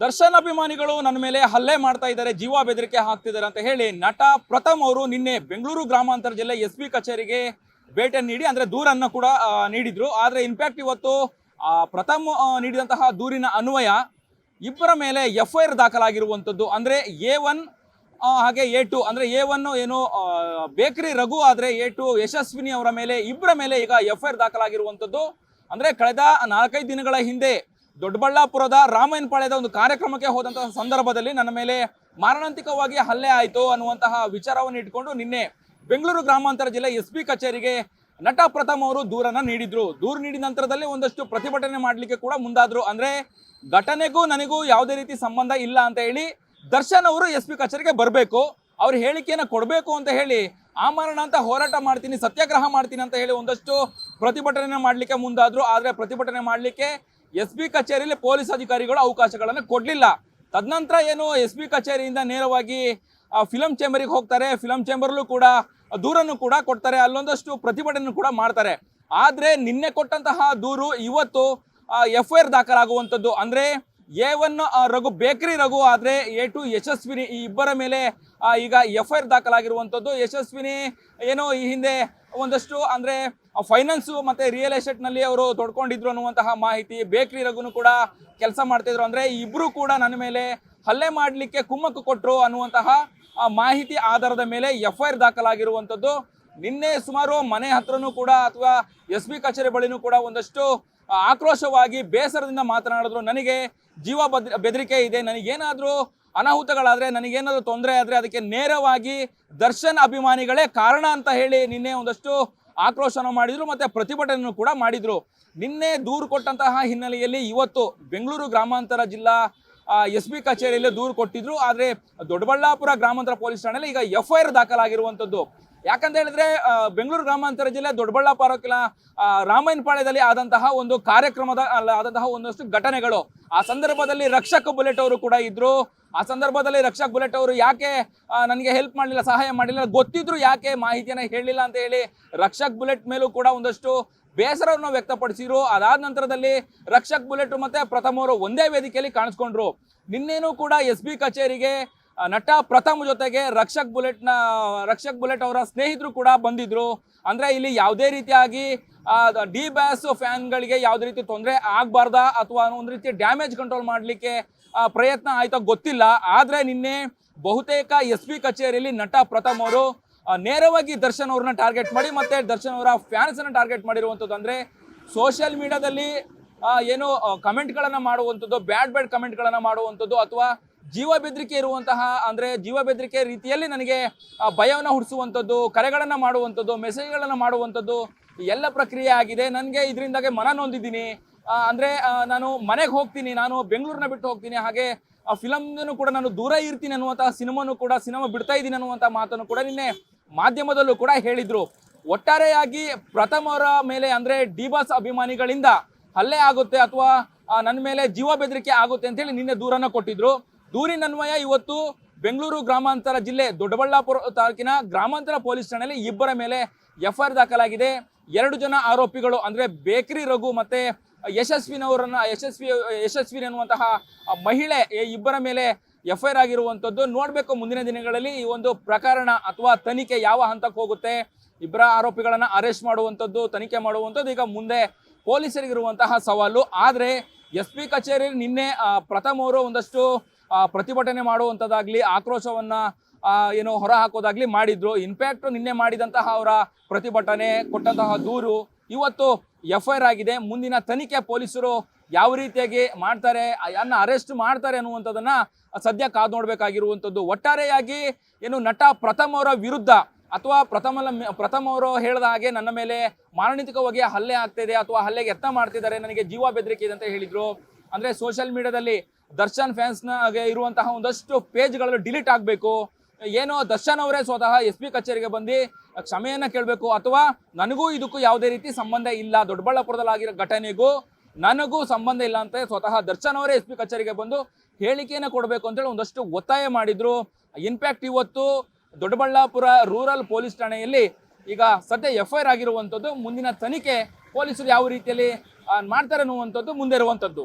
ದರ್ಶನ್ ಅಭಿಮಾನಿಗಳು ನನ್ನ ಮೇಲೆ ಹಲ್ಲೆ ಮಾಡ್ತಾ ಇದ್ದಾರೆ, ಜೀವ ಬೆದರಿಕೆ ಹಾಕ್ತಿದ್ದಾರೆ ಅಂತ ಹೇಳಿ ನಟ ಪ್ರಥಮ್ ಅವರು ನಿನ್ನೆ ಬೆಂಗಳೂರು ಗ್ರಾಮಾಂತರ ಜಿಲ್ಲೆ ಎಸ್ ಬಿ ಕಚೇರಿಗೆ ಭೇಟಿ ನೀಡಿ, ಅಂದ್ರೆ ದೂರನ್ನ ಕೂಡ ನೀಡಿದ್ರು. ಆದ್ರೆ ಇನ್ಫ್ಯಾಕ್ಟ್ ಇವತ್ತು ಪ್ರಥಮ್ ನೀಡಿದಂತಹ ದೂರಿನ ಅನ್ವಯ ಇಬ್ಬರ ಮೇಲೆ ಎಫ್ ಐ ಆರ್ ದಾಖಲಾಗಿರುವಂಥದ್ದು ಅಂದ್ರೆ ಎ ಒನ್ ಹಾಗೆ ಎ ಟು, ಅಂದ್ರೆ ಎ ಒನ್ ಏನು ಬೇಕರಿ ರಘು ಆದ್ರೆ ಎ ಟು ಯಶಸ್ವಿನಿ ಅವರ ಮೇಲೆ ಇಬ್ಬರ ಮೇಲೆ ಈಗ ಎಫ್ ಐ ಆರ್ ದಾಖಲಾಗಿರುವಂಥದ್ದು ಅಂದ್ರೆ ಕಳೆದ ನಾಲ್ಕೈದು ದಿನಗಳ ಹಿಂದೆ ದೊಡ್ಡಬಳ್ಳಾಪುರದ ರಾಮಯ್ಯನಪಾಳ್ಯದ ಒಂದು ಕಾರ್ಯಕ್ರಮಕ್ಕೆ ಹೋದಂತಹ ಸಂದರ್ಭದಲ್ಲಿ ನನ್ನ ಮೇಲೆ ಮಾರಣಾಂತಿಕವಾಗಿ ಹಲ್ಲೆ ಆಯಿತು ಅನ್ನುವಂತಹ ವಿಚಾರವನ್ನು ಇಟ್ಕೊಂಡು ನಿನ್ನೆ ಬೆಂಗಳೂರು ಗ್ರಾಮಾಂತರ ಜಿಲ್ಲೆ ಎಸ್ ಪಿ ಕಚೇರಿಗೆ ನಟ ಪ್ರಥಮ್ ಅವರು ದೂರನ್ನ ನೀಡಿದ್ರು. ದೂರು ನೀಡಿದ ನಂತರದಲ್ಲಿ ಒಂದಷ್ಟು ಪ್ರತಿಭಟನೆ ಮಾಡಲಿಕ್ಕೆ ಕೂಡ ಮುಂದಾದ್ರು. ಅಂದ್ರೆ ಘಟನೆಗೂ ನನಗೂ ಯಾವುದೇ ರೀತಿ ಸಂಬಂಧ ಇಲ್ಲ ಅಂತ ಹೇಳಿ ದರ್ಶನ್ ಅವರು ಎಸ್ ಪಿ ಕಚೇರಿಗೆ ಬರಬೇಕು. ಅವ್ರ ಹೇಳಿಕೆಯನ್ನು ಕೊಡಬೇಕು ಅಂತ ಹೇಳಿ ಆಮರಣ ಅಂತ ಹೋರಾಟ ಮಾಡ್ತೀನಿ, ಸತ್ಯಾಗ್ರಹ ಮಾಡ್ತೀನಿ ಅಂತ ಹೇಳಿ ಒಂದಷ್ಟು ಪ್ರತಿಭಟನೆ ಮಾಡಲಿಕ್ಕೆ ಮುಂದಾದ್ರು. ಆದರೆ ಪ್ರತಿಭಟನೆ ಮಾಡಲಿಕ್ಕೆ ಎಸ್ ಬಿ ಕಚೇರಿಯಲ್ಲಿ ಪೊಲೀಸ್ ಅಧಿಕಾರಿಗಳು ಅವಕಾಶಗಳನ್ನು ಕೊಡಲಿಲ್ಲ. ತದನಂತರ ಏನು ಎಸ್ ಬಿ ಕಚೇರಿಯಿಂದ ನೇರವಾಗಿ ಫಿಲಂ ಚೇಂಬರಿಗೆ ಹೋಗ್ತಾರೆ. ಫಿಲಂ ಚೇಂಬರ್ಲ್ಲೂ ಕೂಡ ದೂರನ್ನು ಕೂಡ ಕೊಡ್ತಾರೆ. ಅಲ್ಲೊಂದಷ್ಟು ಪ್ರತಿಭಟನೆ ಕೂಡ ಮಾಡ್ತಾರೆ. ಆದರೆ ನಿನ್ನೆ ಕೊಟ್ಟಂತಹ ದೂರು ಇವತ್ತು ಎಫ್ ಐ ಆರ್ ದಾಖಲಾಗುವಂಥದ್ದು. ಅಂದರೆ A one Raghu bakery Raghu ಆದರೆ ಎ ಟು ಯಶಸ್ವಿನಿ ಈ ಇಬ್ಬರ ಮೇಲೆ ಈಗ ಎಫ್ ಐ ಆರ್ ದಾಖಲಾಗಿರುವಂಥದ್ದು. ಯಶಸ್ವಿನಿ ಏನೋ ಈ ಹಿಂದೆ ಒಂದಷ್ಟು ಅಂದರೆ ಫೈನಾನ್ಸು ಮತ್ತು ರಿಯಲ್ ಎಸ್ಟೇಟ್ನಲ್ಲಿ ಅವರು ತೊಡ್ಕೊಂಡಿದ್ರು ಅನ್ನುವಂತಹ ಮಾಹಿತಿ. ಬೇಕರಿ ರಘುನು ಕೂಡ ಕೆಲಸ ಮಾಡ್ತಿದ್ರು. ಅಂದರೆ ಇಬ್ಬರು ಕೂಡ ನನ್ನ ಮೇಲೆ ಹಲ್ಲೆ ಮಾಡಲಿಕ್ಕೆ ಕುಮ್ಮಕ್ಕು ಕೊಟ್ಟರು ಅನ್ನುವಂತಹ ಮಾಹಿತಿ ಆಧಾರದ ಮೇಲೆ ಎಫ್ ಐ ಆರ್ ದಾಖಲಾಗಿರುವಂಥದ್ದು. ನಿನ್ನೆ ಸುಮಾರು ಮನೆ ಹತ್ರನೂ ಕೂಡ ಅಥವಾ ಎಸ್ ಬಿ ಕಚೇರಿ ಬಳಿನೂ ಕೂಡ ಒಂದಷ್ಟು ಆಕ್ರೋಶವಾಗಿ ಬೇಸರದಿಂದ ಮಾತನಾಡಿದ್ರು. ನನಗೆ ಜೀವ ಬದ್, ಬೆದರಿಕೆ ಇದೆ. ನನಗೇನಾದರೂ ಅನಾಹುತಗಳಾದರೆ, ನನಗೇನಾದರೂ ತೊಂದರೆ ಆದರೆ ಅದಕ್ಕೆ ನೇರವಾಗಿ ದರ್ಶನ್ ಅಭಿಮಾನಿಗಳೇ ಕಾರಣ ಅಂತ ಹೇಳಿ ನಿನ್ನೆ ಒಂದಷ್ಟು ಆಕ್ರೋಶನ ಮಾಡಿದ್ರು ಮತ್ತು ಪ್ರತಿಭಟನೆಯನ್ನು ಕೂಡ ಮಾಡಿದ್ರು. ನಿನ್ನೆ ದೂರು ಕೊಟ್ಟಂತಹ ಹಿನ್ನೆಲೆಯಲ್ಲಿ ಇವತ್ತು ಬೆಂಗಳೂರು ಗ್ರಾಮಾಂತರ ಜಿಲ್ಲಾ ಎಸ್ ಬಿ ಕಚೇರಿಯಲ್ಲಿ ದೂರು ಕೊಟ್ಟಿದ್ರು. ಆದರೆ ದೊಡ್ಡಬಳ್ಳಾಪುರ ಗ್ರಾಮಾಂತರ ಪೊಲೀಸ್ ಠಾಣೆಯಲ್ಲಿ ಈಗ ಎಫ್ ಐ ಆರ್ ದಾಖಲಾಗಿರುವಂಥದ್ದು ಯಾಕಂತ ಹೇಳಿದ್ರೆ ಬೆಂಗಳೂರು ಗ್ರಾಮಾಂತರ ಜಿಲ್ಲೆ ದೊಡ್ಡಬಳ್ಳಾಪುರ ರಾಮಾಯಣಪಾಳ್ಯದಲ್ಲಿ ಆದಂತಹ ಒಂದು ಕಾರ್ಯಕ್ರಮದ ಆದಂತಹ ಒಂದಷ್ಟು ಘಟನೆಗಳು. ಆ ಸಂದರ್ಭದಲ್ಲಿ ರಕ್ಷಕ ಬುಲೆಟ್ ಅವರು ಕೂಡ ಇದ್ರು. ಆ ಸಂದರ್ಭದಲ್ಲಿ ರಕ್ಷಕ್ ಬುಲೆಟ್ ಅವರು ಯಾಕೆ ನನಗೆ ಹೆಲ್ಪ್ ಮಾಡಲಿಲ್ಲ, ಸಹಾಯ ಮಾಡಲಿಲ್ಲ, ಗೊತ್ತಿದ್ರು ಯಾಕೆ ಮಾಹಿತಿಯನ್ನು ಹೇಳಿಲ್ಲ ಅಂತ ಹೇಳಿ ರಕ್ಷಕ್ ಬುಲೆಟ್ ಮೇಲೂ ಕೂಡ ಒಂದಷ್ಟು ಬೇಸರವನ್ನು ವ್ಯಕ್ತಪಡಿಸಿದ್ರು. ಅದಾದ ನಂತರದಲ್ಲಿ ರಕ್ಷಕ್ ಬುಲೆಟ್ ಮತ್ತೆ ಪ್ರಥಮ ಅವರು ಒಂದೇ ವೇದಿಕೆಯಲ್ಲಿ ಕಾಣಿಸ್ಕೊಂಡ್ರು. ನಿನ್ನೇನು ಕೂಡ ಎಸ್ ಬಿ ಕಚೇರಿಗೆ ನಟ ಪ್ರಥಮ್ ಜೊತೆಗೆ ರಕ್ಷಕ್ ಬುಲೆಟ್ನ ರಕ್ಷಕ್ ಬುಲೆಟ್ ಅವರ ಸ್ನೇಹಿತರು ಕೂಡ ಬಂದಿದ್ರು. ಅಂದ್ರೆ ಇಲ್ಲಿ ಯಾವುದೇ ರೀತಿಯಾಗಿ ಡಿ ಬ್ಯಾಸ್ ಫ್ಯಾನ್ಗಳಿಗೆ ಯಾವುದೇ ರೀತಿ ತೊಂದರೆ ಆಗಬಾರ್ದಾ ಅಥವಾ ಒಂದು ರೀತಿ ಡ್ಯಾಮೇಜ್ ಕಂಟ್ರೋಲ್ ಮಾಡಲಿಕ್ಕೆ ಪ್ರಯತ್ನ ಆಯ್ತಾ ಗೊತ್ತಿಲ್ಲ. ಆದರೆ ನಿನ್ನೆ ಬಹುತೇಕ ಎಸ್ ಪಿ ಕಚೇರಿಯಲ್ಲಿ ನಟ ಪ್ರಥಮ್ ಅವರು ನೇರವಾಗಿ ದರ್ಶನ್ ಅವ್ರನ್ನ ಟಾರ್ಗೆಟ್ ಮಾಡಿ ಮತ್ತೆ ದರ್ಶನ್ ಅವರ ಫ್ಯಾನ್ಸನ್ನು ಟಾರ್ಗೆಟ್ ಮಾಡಿರುವಂಥದ್ದು ಅಂದರೆ ಸೋಷಿಯಲ್ ಮೀಡಿಯಾದಲ್ಲಿ ಏನು ಕಮೆಂಟ್ಗಳನ್ನು ಮಾಡುವಂಥದ್ದು ಬ್ಯಾಡ್ ಬ್ಯಾಡ್ ಕಮೆಂಟ್ಗಳನ್ನು ಮಾಡುವಂಥದ್ದು ಅಥವಾ ಜೀವ ಬೆದರಿಕೆ ಇರುವಂತಹ, ಅಂದರೆ ಜೀವ ಬೆದರಿಕೆ ರೀತಿಯಲ್ಲಿ ನನಗೆ ಭಯವನ್ನು ಹುಡಿಸುವಂಥದ್ದು ಕರೆಗಳನ್ನು ಮಾಡುವಂಥದ್ದು ಮೆಸೇಜ್ಗಳನ್ನು ಮಾಡುವಂಥದ್ದು, ಎಲ್ಲ ಪ್ರಕ್ರಿಯೆ ಆಗಿದೆ. ನನಗೆ ಇದರಿಂದಾಗೆ ಮನ ನೊಂದಿದ್ದೀನಿ. ಅಂದ್ರೆ ನಾನು ಮನೆಗೆ ಹೋಗ್ತೀನಿ. ನಾನು ಬೆಂಗಳೂರನ್ನ ಬಿಟ್ಟು ಹೋಗ್ತೀನಿ. ಹಾಗೆ, ಆ, ಫಿಲಮ್ನೂ ಕೂಡ ನಾನು ದೂರ ಇರ್ತೀನಿ ಅನ್ನುವಂತಹ ಸಿನಿಮಾನು ಕೂಡ, ಸಿನಿಮಾ ಬಿಡ್ತಾ ಇದ್ದೀನಿ ಅನ್ನುವಂಥ ಮಾತನ್ನು ಕೂಡ ನಿನ್ನೆ ಮಾಧ್ಯಮದಲ್ಲೂ ಕೂಡ ಹೇಳಿದ್ರು. ಒಟ್ಟಾರೆಯಾಗಿ ಪ್ರಥಮರ ಮೇಲೆ, ಅಂದ್ರೆ ಡಿ ಬಾಸ್ ಅಭಿಮಾನಿಗಳಿಂದ ಹಲ್ಲೆ ಆಗುತ್ತೆ ಅಥವಾ ನನ್ನ ಮೇಲೆ ಜೀವ ಬೆದರಿಕೆ ಆಗುತ್ತೆ ಅಂತೇಳಿ ನಿನ್ನೆ ದೂರನ್ನ ಕೊಟ್ಟಿದ್ರು. ದೂರಿನನ್ವಯ ಇವತ್ತು ಬೆಂಗಳೂರು ಗ್ರಾಮಾಂತರ ಜಿಲ್ಲೆ ದೊಡ್ಡಬಳ್ಳಾಪುರ ತಾಲೂಕಿನ ಗ್ರಾಮಾಂತರ ಪೊಲೀಸ್ ಠಾಣೆಯಲ್ಲಿ ಇಬ್ಬರ ಮೇಲೆ ಎಫ್ ದಾಖಲಾಗಿದೆ. ಎರಡು ಜನ ಆರೋಪಿಗಳು ಅಂದರೆ ಬೇಕರಿ ರಘು ಮತ್ತು ಯಶಸ್ವಿನವರನ್ನ ಯಶಸ್ವಿ ಯಶಸ್ವಿ ಎನ್ನುವಂತಹ ಮಹಿಳೆ ಇಬ್ಬರ ಮೇಲೆ ಎಫ್ ಐ ಆರ್ ಆಗಿರುವಂಥದ್ದು ನೋಡಬೇಕು ಮುಂದಿನ ದಿನಗಳಲ್ಲಿ ಈ ಒಂದು ಪ್ರಕರಣ ಅಥವಾ ತನಿಖೆ ಯಾವ ಹಂತಕ್ಕೆ ಹೋಗುತ್ತೆ. ಇಬ್ಬರ ಆರೋಪಿಗಳನ್ನು ಅರೆಸ್ಟ್ ಮಾಡುವಂಥದ್ದು ತನಿಖೆ ಮಾಡುವಂಥದ್ದು ಈಗ ಮುಂದೆ ಪೊಲೀಸರಿಗಿರುವಂತಹ ಸವಾಲು. ಆದರೆ ಎಸ್ ಪಿ ಕಚೇರಿ ನಿನ್ನೆ ಪ್ರಥಮ ಅವರು ಒಂದಷ್ಟು ಪ್ರತಿಭಟನೆ ಮಾಡುವಂಥದ್ದಾಗಲಿ ಆಕ್ರೋಶವನ್ನ ಏನು ಹೊರ ಹಾಕೋದಾಗ್ಲಿ ಮಾಡಿದ್ರು ಇನ್ಫ್ಯಾಕ್ಟ್ ನಿನ್ನೆ ಮಾಡಿದಂತಹ ಅವರ ಪ್ರತಿಭಟನೆ, ಕೊಟ್ಟಂತಹ ದೂರು, ಇವತ್ತು ಎಫ್ ಐ ಆರ್ ಆಗಿದೆ. ಮುಂದಿನ ತನಿಖೆ ಪೊಲೀಸರು ಯಾವ ರೀತಿಯಾಗಿ ಮಾಡ್ತಾರೆ, ಅನ್ನ ಅರೆಸ್ಟ್ ಮಾಡ್ತಾರೆ ಅನ್ನುವಂಥದ್ದನ್ನ ಸದ್ಯ ಕಾದು ನೋಡಬೇಕಾಗಿರುವಂಥದ್ದು. ಒಟ್ಟಾರೆಯಾಗಿ, ಏನು ನಟ ಪ್ರಥಮ್ ಅವರ ವಿರುದ್ಧ ಅಥವಾ ಪ್ರಥಮ ಪ್ರಥಮ ಅವರು ಹೇಳಿದ ಹಾಗೆ ನನ್ನ ಮೇಲೆ ಮಾರಣಾಂತಿಕವಾಗಿ ಹಲ್ಲೆ ಆಗ್ತಿದೆ ಅಥವಾ ಹಲ್ಲೆಗೆ ಯತ್ನ ಮಾಡ್ತಿದ್ದಾರೆ, ನನಗೆ ಜೀವ ಬೆದರಿಕೆ ಇದೆ ಅಂತ ಹೇಳಿದರು. ಅಂದ್ರೆ ಸೋಷಿಯಲ್ ಮೀಡಿಯಾದಲ್ಲಿ ದರ್ಶನ್ ಫ್ಯಾನ್ಸ್ನಾಗೆ ಇರುವಂತಹ ಒಂದಷ್ಟು ಪೇಜ್ಗಳು ಡಿಲೀಟ್ ಆಗಬೇಕು ಏನೋ ದರ್ಶನ್ ಅವರೇ ಸ್ವತಃ ಎಸ್ ಪಿ ಕಚೇರಿಗೆ ಬಂದು ಕ್ಷಮೆಯನ್ನು ಕೇಳಬೇಕು ಅಥವಾ ನನಗೂ ಇದಕ್ಕೂ ಯಾವುದೇ ರೀತಿ ಸಂಬಂಧ ಇಲ್ಲ ದೊಡ್ಡಬಳ್ಳಾಪುರದಲ್ಲಿ ಆಗಿರೋ ಘಟನೆಗೂ ನನಗೂ ಸಂಬಂಧ ಇಲ್ಲ ಅಂತ ಸ್ವತಃ ದರ್ಶನ್ ಅವರೇ ಎಸ್ ಪಿ ಕಚೇರಿಗೆ ಬಂದು ಹೇಳಿಕೆಯನ್ನು ಕೊಡಬೇಕು ಅಂತೇಳಿ ಒಂದಷ್ಟು ಒತ್ತಾಯ ಮಾಡಿದ್ರು. ಇನ್ಫ್ಯಾಕ್ಟ್ ಇವತ್ತು ದೊಡ್ಡಬಳ್ಳಾಪುರ ರೂರಲ್ ಪೊಲೀಸ್ ಠಾಣೆಯಲ್ಲಿ ಈಗ ಸದ್ಯ ಎಫ್ ಐ ಆರ್ ಆಗಿರುವಂಥದ್ದು, ಮುಂದಿನ ತನಿಖೆ ಪೊಲೀಸರು ಯಾವ ರೀತಿಯಲ್ಲಿ ಮಾಡ್ತಾರೆ ಅನ್ನುವಂಥದ್ದು, ಮುಂದೆ ಇರುವಂಥದ್ದು.